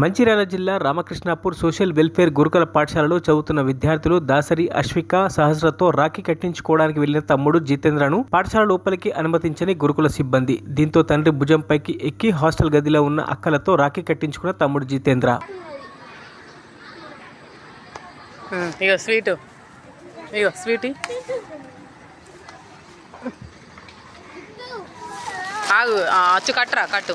మంచిర్యాల జిల్లా Ramakrishnapur social welfare గురుకుల పాఠశాలలో చదువుతున్న విద్యార్థులు దాసరి అశ్విక సహస్రతో రాఖీ కట్టించుకోవడానికి వెళ్ళిన తమ్ముడు జితేంద్రను పాఠశాల లోపలికి అనుమతించని గురుకుల సిబ్బంది. దీంతో తండ్రి భుజంపైకి ఎక్కి హాస్టల్ గదిలో ఉన్న అక్కలతో రాఖీ కట్టించుకున్న తమ్ముడు జితేంద్ర. స్వీట్. ఆగు అచ్చు కట్టరా కట్టు.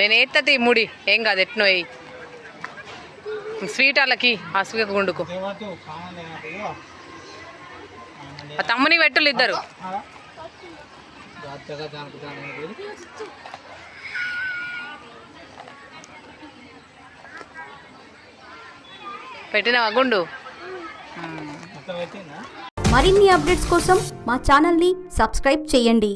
నేను ఎత్తది ముడి. ఏం కాదు ఎట్నో వేయి స్వీట్ వాళ్ళకి ఆ స్వీట్ గుండుకు ఆ తమ్ముని పెట్టులు ఇద్దరు. పెట్టినవా గుండు? మరిన్ని అప్డేట్స్ కోసం మా ఛానల్ని సబ్స్క్రైబ్ చేయండి.